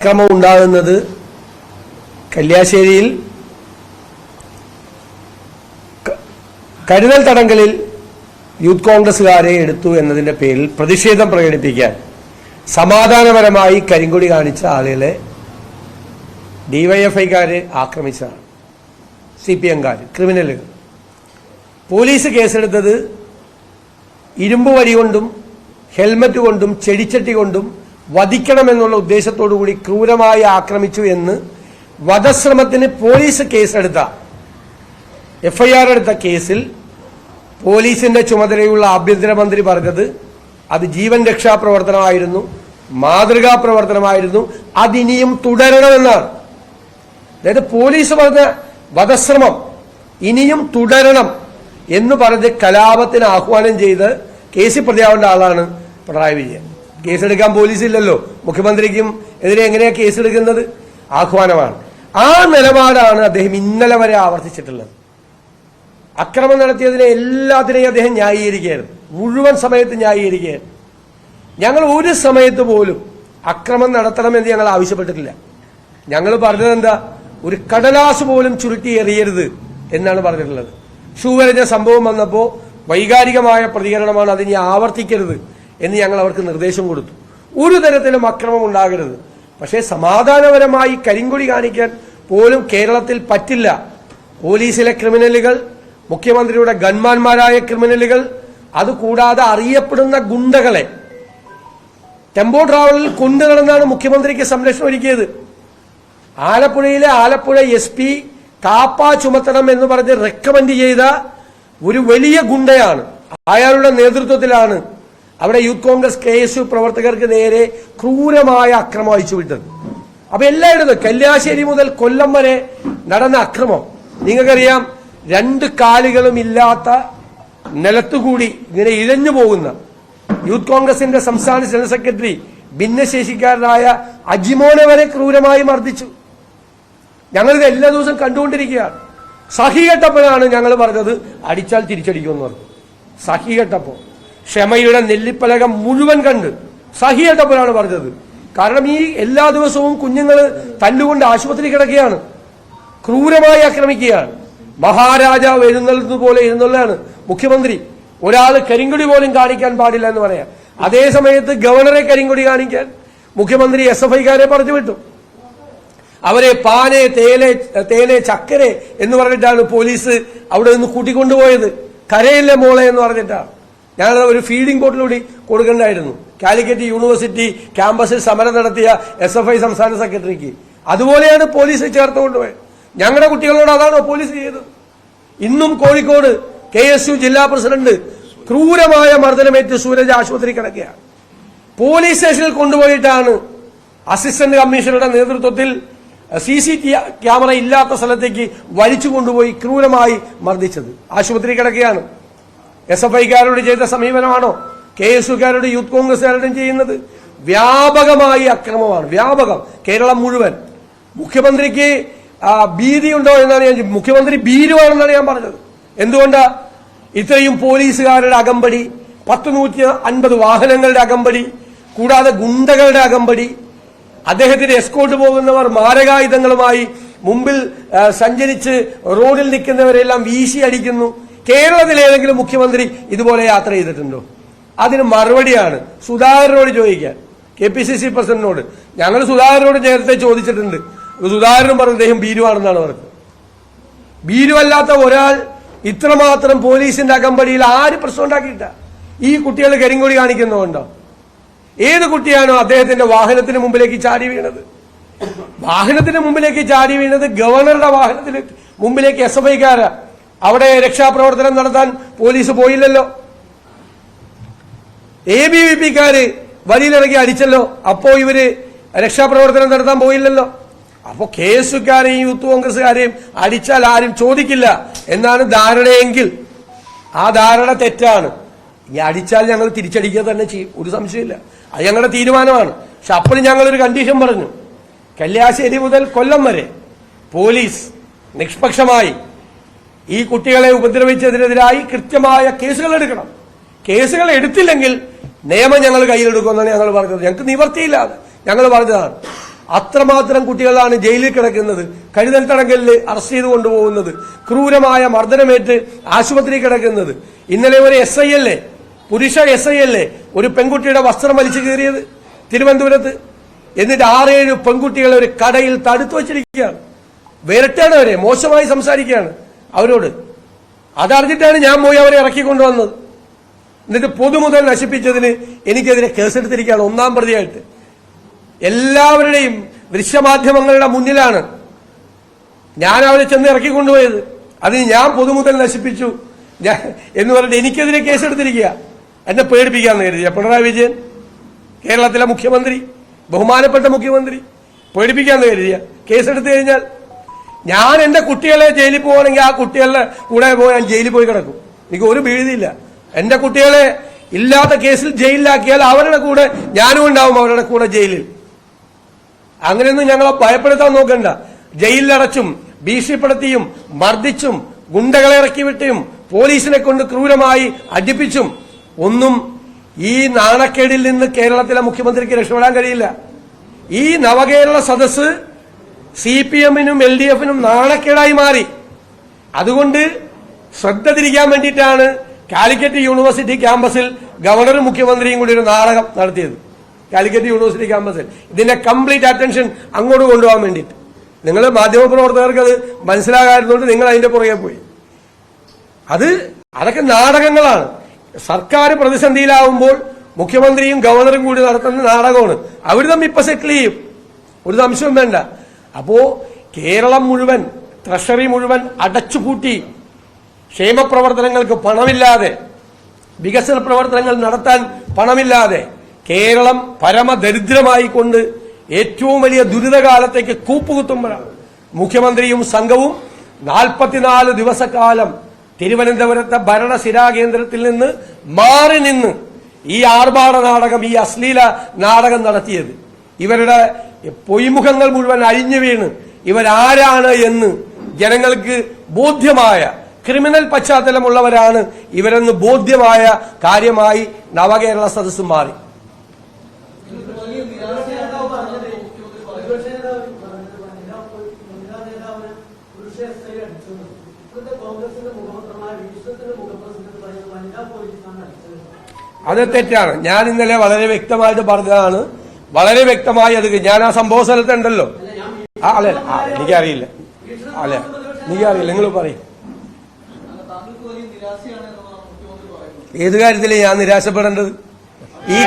ക്രമം ഉണ്ടാകുന്നത് കല്യാശ്ശേരിയിൽ കരുതൽ തടങ്കലിൽ യൂത്ത് കോൺഗ്രസ്സുകാരെ എടുത്തു എന്നതിന്റെ പേരിൽ പ്രതിഷേധം പ്രകടിപ്പിക്കാൻ സമാധാനപരമായി കരിങ്കൊടി കാണിച്ച ആളുകളെ ഡിവൈഎഫ്ഐക്കാര് ആക്രമിച്ചതാണ്. സി പി എംകാർ ക്രിമിനലുകൾ. പോലീസ് കേസെടുത്തത് ഇരുമ്പ് വരി കൊണ്ടും ഹെൽമറ്റ് കൊണ്ടും ചെടിച്ചട്ടി കൊണ്ടും വധിക്കണമെന്നുള്ള ഉദ്ദേശത്തോടു കൂടി ക്രൂരമായി ആക്രമിച്ചു എന്ന് വധശ്രമത്തിന് പോലീസ് കേസെടുത്ത എഫ്ഐആർ എടുത്ത കേസിൽ പോലീസിന്റെ ചുമതലയുള്ള ആഭ്യന്തരമന്ത്രി പറഞ്ഞത് അത് ജീവൻ രക്ഷാ പ്രവർത്തനമായിരുന്നു മാതൃകാ പ്രവർത്തനമായിരുന്നു അതിനിയും തുടരണമെന്നാണ്. അതായത് പോലീസ് പറഞ്ഞ വധശ്രമം ഇനിയും തുടരണം എന്ന് പറഞ്ഞ് കലാപത്തിന് ആഹ്വാനം ചെയ്ത് കേസിൽ പ്രതിയാവേണ്ട ആളാണ് പിണറായി വിജയൻ. കേസെടുക്കാൻ പോലീസ് ഇല്ലല്ലോ മുഖ്യമന്ത്രിക്കും എതിരെ എങ്ങനെയാ കേസെടുക്കുന്നത്? ആഹ്വാനമാണ്. ആ നിലപാടാണ് അദ്ദേഹം ഇന്നലെ വരെ ആവർത്തിച്ചിട്ടുള്ളത്. അക്രമം നടത്തിയതിനെ എല്ലാത്തിനെയും അദ്ദേഹം ന്യായീകരിക്കുകയായിരുന്നു മുഴുവൻ സമയത്ത് ന്യായീകരിക്കുകയായിരുന്നു ഞങ്ങൾ ഒരു സമയത്ത് പോലും അക്രമം നടത്തണമെന്ന് ഞങ്ങൾ ആവശ്യപ്പെട്ടിട്ടില്ല. ഞങ്ങൾ പറഞ്ഞത് എന്താ? ഒരു കടലാസ് പോലും ചുരുട്ടി എറിയരുത് എന്നാണ് പറഞ്ഞിട്ടുള്ളത്. ഷൂവരഞ്ഞ സംഭവം വന്നപ്പോൾ വൈകാരികമായ പ്രതികരണമാണ് അതിനെ ആവർത്തിക്കരുത് എന്ന് ഞങ്ങൾ അവർക്ക് നിർദ്ദേശം കൊടുത്തു. ഒരു തരത്തിലും അക്രമം ഉണ്ടാകരുത്. പക്ഷേ സമാധാനപരമായി കരിങ്കൊടി കാണിക്കാൻ പോലും കേരളത്തിൽ പറ്റില്ല. പോലീസിലെ ക്രിമിനലുകൾ മുഖ്യമന്ത്രിയുടെ ഗൺമാന്മാരായ ക്രിമിനലുകൾ അതുകൂടാതെ അറിയപ്പെടുന്ന ഗുണ്ടകളെ. ടെമ്പോ ട്രാവലിൽ കൊണ്ടു മുഖ്യമന്ത്രിക്ക് സംരക്ഷണം ഒരുക്കിയത്. ആലപ്പുഴയിലെ ആലപ്പുഴ എസ് പി കാപ്പ ചുമത്തണം എന്ന് പറഞ്ഞ് റെക്കമെൻഡ് ചെയ്ത ഒരു വലിയ ഗുണ്ടയാണ്. അയാളുടെ നേതൃത്വത്തിലാണ് അവിടെ Youth Congress K S U പ്രവർത്തകർക്ക് നേരെ ക്രൂരമായ അക്രമം അയച്ചുവിട്ടത് അപ്പൊ എല്ലായിടത്തും കല്യാശ്ശേരി മുതൽ കൊല്ലം വരെ നടന്ന അക്രമം. നിങ്ങൾക്കറിയാം രണ്ട് കാലുകളും ഇല്ലാത്ത നിലത്തുകൂടി ഇങ്ങനെ ഇഴഞ്ഞു പോകുന്ന യൂത്ത് കോൺഗ്രസിന്റെ സംസ്ഥാന ജനറൽ സെക്രട്ടറി ഭിന്നശേഷിക്കാരനായ അജിമോനെ വരെ ക്രൂരമായി മർദ്ദിച്ചു. ഞങ്ങളിത് എല്ലാ ദിവസവും കണ്ടുകൊണ്ടിരിക്കുകയാണ്. സഹി ഞങ്ങൾ പറഞ്ഞത് അടിച്ചാൽ തിരിച്ചടിക്കുമെന്ന് പറഞ്ഞു. സഹി ക്ഷമയുടെ നെല്ലിപ്പലകം മുഴുവൻ കണ്ട് സഹി കെട്ടപ്പോഴാണ് പറഞ്ഞത്. കാരണം ഈ എല്ലാ ദിവസവും കുഞ്ഞുങ്ങൾ തല്ലുകൊണ്ട് ആശുപത്രി കിടക്കുകയാണ്. ക്രൂരമായി ആക്രമിക്കുകയാണ്. മഹാരാജാവ് എഴുന്നള്ളത് പോലെ എഴുന്നള്ളാണ്. മുഖ്യമന്ത്രി ഒരാൾ കരിങ്കൊടി പോലും കാണിക്കാൻ പാടില്ല എന്ന് പറയാം. അതേ സമയത്ത് ഗവർണറെ കരിങ്കൊടി കാണിക്കാൻ മുഖ്യമന്ത്രി എസ് എഫ് ഐക്കാരെ പറഞ്ഞു വിട്ടു. അവരെ പാനെ തേനെ തേനെ ചക്കരെ എന്ന് പറഞ്ഞിട്ടാണ് പോലീസ് അവിടെ നിന്ന് കൂട്ടിക്കൊണ്ടുപോയത്. കരയിലെ മോളെ എന്ന് പറഞ്ഞിട്ടാണ്. ഞങ്ങൾ ഒരു ഫീഡിംഗ് ബോട്ടിലൂടെ കൊടുക്കേണ്ടായിരുന്നു കാലിക്കറ്റ് യൂണിവേഴ്സിറ്റി ക്യാമ്പസിൽ സമരം നടത്തിയ എസ് എഫ് ഐ സംസ്ഥാന സെക്രട്ടറിക്ക്. അതുപോലെയാണ് പോലീസ് ചേർത്തുകൊണ്ടുപോയത് ഞങ്ങളുടെ കുട്ടികളോട് അതാണോ പോലീസ് ചെയ്തത്. ഇന്നും കോഴിക്കോട് കെ എസ് യു ജില്ലാ പ്രസിഡന്റ് ക്രൂരമായ മർദ്ദനമേറ്റ് സൂരജ് ആശുപത്രി കിടക്കുകയാണ്. പോലീസ് സ്റ്റേഷനിൽ കൊണ്ടുപോയിട്ടാണ് അസിസ്റ്റന്റ് കമ്മീഷണറുടെ നേതൃത്വത്തിൽ സി സി ക്യാമറ ഇല്ലാത്ത സ്ഥലത്തേക്ക് വലിച്ചു കൊണ്ടുപോയി ക്രൂരമായി മർദ്ദിച്ചത്. ആശുപത്രി കിടക്കുകയാണ്. എസ് എഫ് ഐക്കാരോട് ചെയ്ത സമീപനമാണോ? കെ എസ് യുക്കാരോട് യൂത്ത് കോൺഗ്രസുകാരോടും ചെയ്യുന്നത്? വ്യാപകമായി അക്രമമാണ്. വ്യാപകം. കേരളം മുഴുവൻ. മുഖ്യമന്ത്രിക്ക് ഭീതിയുണ്ടോ എന്നാണ് ഞാൻ മുഖ്യമന്ത്രി ഭീരുവാണെന്നാണ് ഞാൻ പറഞ്ഞത്. എന്തുകൊണ്ട്? ഇത്രയും പോലീസുകാരുടെ അകമ്പടി പത്ത് നൂറ്റി അൻപത് വാഹനങ്ങളുടെ അകമ്പടി കൂടാതെ ഗുണ്ടകളുടെ അകമ്പടി അദ്ദേഹത്തിന് എസ്കോട്ട് പോകുന്നവർ മാരകായുധങ്ങളുമായി മുമ്പിൽ സഞ്ചരിച്ച് റോഡിൽ നിൽക്കുന്നവരെല്ലാം വീശി അടിക്കുന്നു കേരളത്തിൽ ഏതെങ്കിലും മുഖ്യമന്ത്രി ഇതുപോലെ യാത്ര ചെയ്തിട്ടുണ്ടോ? അതിന് മറുപടിയാണ് സുധാകരനോട് ചോദിക്കാൻ. കെ പി സി സി പ്രസിഡന്റിനോട്. ഞങ്ങൾ സുധാകരനോട് നേരത്തെ ചോദിച്ചിട്ടുണ്ട്. സുധാകരനും പറഞ്ഞു അദ്ദേഹം ഭീരുവാണെന്നാണ് പറഞ്ഞത്. ഭീരുവല്ലാത്ത ഒരാൾ ഇത്രമാത്രം പോലീസിന്റെ അകമ്പടിയിൽ ആര് പ്രശ്നം ഉണ്ടാക്കിയിട്ട? ഈ കുട്ടികൾ കരിങ്കൊടി കാണിക്കുന്നുണ്ടോ ഏത് കുട്ടിയാണോ അദ്ദേഹത്തിന്റെ വാഹനത്തിന് മുമ്പിലേക്ക് ചാടി വീണത്? വാഹനത്തിന് മുമ്പിലേക്ക് ചാടി വീണത് ഗവർണറുടെ വാഹനത്തിന് മുമ്പിലേക്ക് എസ് എഫ് ഐക്കാര അവിടെ രക്ഷാപ്രവർത്തനം നടത്താൻ പോലീസ് പോയില്ലല്ലോ. എ ബി വി പിക്കാര് വരിയിലിറങ്ങി അടിച്ചല്ലോ. അപ്പോ ഇവർ രക്ഷാപ്രവർത്തനം നടത്താൻ പോയില്ലല്ലോ. അപ്പോ കെ എസ് യുക്കാരെയും യൂത്ത് കോൺഗ്രസുകാരെയും അടിച്ചാൽ ആരും ചോദിക്കില്ല. എന്നാണ് ധാരണയെങ്കിൽ. ആ ധാരണ തെറ്റാണ്. ഈ അടിച്ചാൽ ഞങ്ങൾ തിരിച്ചടിക്കുക തന്നെ ചെയ്യും. ഒരു സംശയമില്ല അത് ഞങ്ങളുടെ തീരുമാനമാണ്. പക്ഷെ അപ്പോഴും ഞങ്ങളൊരു കണ്ടീഷൻ പറഞ്ഞു. കല്യാശ്ശേരി മുതൽ കൊല്ലം വരെ പോലീസ് നിഷ്പക്ഷമായി ഈ കുട്ടികളെ ഉപദ്രവിച്ചതിനെതിരായി കൃത്യമായ കേസുകൾ എടുക്കണം. കേസുകൾ എടുത്തില്ലെങ്കിൽ നിയമം ഞങ്ങൾ കയ്യിലെടുക്കുമെന്നാണ് ഞങ്ങൾ പറഞ്ഞത്. ഞങ്ങൾക്ക് നിവർത്തിയില്ല ഞങ്ങൾ പറഞ്ഞതാണ്. അത്രമാത്രം കുട്ടികളാണ് ജയിലിൽ കിടക്കുന്നത്. കരുതൽ തടങ്കലിൽ അറസ്റ്റ് ചെയ്ത് കൊണ്ടുപോകുന്നത്. ക്രൂരമായ മർദ്ദനമേറ്റ് ആശുപത്രി കിടക്കുന്നത്. ഇന്നലെ ഒരു എസ് ഐ അല്ലേ പുരുഷ എസ് ഐ അല്ലേ ഒരു പെൺകുട്ടിയുടെ വസ്ത്രം വലിച്ചു കീറിയത് തിരുവനന്തപുരത്ത്. എന്നിട്ട് ആറേഴ് പെൺകുട്ടികളെ ഒരു കടയിൽ തടുത്തു വച്ചിരിക്കുകയാണ്. വിരട്ടാണ് അവരെ മോശമായി സംസാരിക്കുകയാണ്. അവരോട് അതറിഞ്ഞിട്ടാണ് ഞാൻ പോയി അവരെ ഇറക്കിക്കൊണ്ടുവന്നത്. എന്നിട്ട് പൊതുമുതൽ നശിപ്പിച്ചതിന് എനിക്കെതിരെ കേസെടുത്തിരിക്കുകയാണ് ഒന്നാം പ്രതിയായിട്ട്. എല്ലാവരുടെയും ദൃശ്യമാധ്യമങ്ങളുടെ മുന്നിലാണ് ഞാൻ അവരെ ചെന്ന് ഇറക്കിക്കൊണ്ടുപോയത്. അതിന് ഞാൻ പൊതുമുതൽ നശിപ്പിച്ചു. ഞാൻ എന്ന് പറഞ്ഞിട്ട് എനിക്കെതിരെ കേസെടുത്തിരിക്കുക. എന്നെ പേടിപ്പിക്കാന്ന് കരുതി. പിണറായി വിജയൻ കേരളത്തിലെ മുഖ്യമന്ത്രി ബഹുമാനപ്പെട്ട മുഖ്യമന്ത്രി പേടിപ്പിക്കാന്ന് കരുതിയ കേസെടുത്തു കഴിഞ്ഞാൽ ഞാൻ എന്റെ കുട്ടികളെ ജയിലിൽ പോകണമെങ്കിൽ ആ കുട്ടികളുടെ കൂടെ പോയി ഞാൻ ജയിലിൽ പോയി കിടക്കും. എനിക്ക് ഒരു ഭീതിയില്ല. എന്റെ കുട്ടികളെ ഇല്ലാത്ത കേസിൽ ജയിലിലാക്കിയാൽ അവരുടെ കൂടെ ഞാനും ഉണ്ടാവും അവരുടെ കൂടെ ജയിലിൽ. അങ്ങനെയൊന്നും ഞങ്ങളെ ഭയപ്പെടുത്താൻ നോക്കണ്ട. ജയിലിലടച്ചും ഭീഷണിപ്പെടുത്തിയും മർദ്ദിച്ചും ഗുണ്ടകളെ ഇറക്കി വിട്ടും പോലീസിനെ കൊണ്ട് ക്രൂരമായി അടിപ്പിച്ചും ഒന്നും ഈ നാണക്കേടിൽ നിന്ന് കേരളത്തിലെ മുഖ്യമന്ത്രിക്ക് രക്ഷപ്പെടാൻ കഴിയില്ല. ഈ നവകേരള സദസ്സ് സി പി എമ്മിനും എൽ ഡി എഫിനും നാണക്കേടായി മാറി. അതുകൊണ്ട് ശ്രദ്ധ തിരിക്കാൻ വേണ്ടിയിട്ടാണ് കാലിക്കറ്റ് യൂണിവേഴ്സിറ്റി ക്യാമ്പസിൽ ഗവർണറും മുഖ്യമന്ത്രിയും കൂടി ഒരു നാടകം നടത്തിയത്. കാലിക്കറ്റ് യൂണിവേഴ്സിറ്റി ക്യാമ്പസിൽ. ഇതിന്റെ കംപ്ലീറ്റ് അറ്റൻഷൻ അങ്ങോട്ട് കൊണ്ടുപോകാൻ വേണ്ടിയിട്ട്. നിങ്ങൾ മാധ്യമപ്രവർത്തകർക്ക് അത് മനസ്സിലാകാതിരുന്നുകൊണ്ട് നിങ്ങൾ അതിന്റെ പുറകെ പോയി. അത് അതൊക്കെ നാടകങ്ങളാണ്. സർക്കാർ പ്രതിസന്ധിയിലാവുമ്പോൾ മുഖ്യമന്ത്രിയും ഗവർണറും കൂടി നടത്തുന്ന നാടകമാണ്. അവർ തമ്മിൽ ഇപ്പൊ സെറ്റിൽ ചെയ്യും. ഒരു സംശയവും വേണ്ട. അപ്പോ കേരളം മുഴുവൻ ട്രഷറി മുഴുവൻ അടച്ചുപൂട്ടി. ക്ഷേമപ്രവർത്തനങ്ങൾക്ക് പണമില്ലാതെ വികസന പ്രവർത്തനങ്ങൾ നടത്താൻ പണമില്ലാതെ കേരളം പരമദരിദ്രമായി കൊണ്ട് ഏറ്റവും വലിയ ദുരിതകാലത്തേക്ക് കൂപ്പുകുത്തുമ്പോഴാണ്. മുഖ്യമന്ത്രിയും സംഘവും നാൽപ്പത്തിനാല് ദിവസക്കാലം തിരുവനന്തപുരത്തെ ഭരണസിരാ കേന്ദ്രത്തിൽ നിന്ന് മാറി നിന്ന് ഈ ആർഭാട നാടകം ഈ അശ്ലീല നാടകം നടത്തിയത്. ഇവരുടെ പൊയ്മുഖങ്ങൾ മുഴുവൻ അഴിഞ്ഞു വീണ്? ഇവരാരാണ് എന്ന് ജനങ്ങൾക്ക് ബോധ്യമായ ക്രിമിനൽ പശ്ചാത്തലമുള്ളവരാണ് ഇവരെന്ന് ബോധ്യമായ കാര്യമായി നവകേരള സദസ് മാറി. അത് തെറ്റാണ്. ഞാൻ ഇന്നലെ വളരെ വ്യക്തമായിട്ട് പറഞ്ഞതാണ് വളരെ വ്യക്തമായി അത് ഞാൻ ആ സംഭവ സ്ഥലത്തുണ്ടല്ലോ ആ അല്ല? എനിക്കറിയില്ല അല്ല? എനിക്കറിയില്ല നിങ്ങൾ പറയും. ഏത് കാര്യത്തിലേ ഞാൻ നിരാശപ്പെടേണ്ടത്? ഈ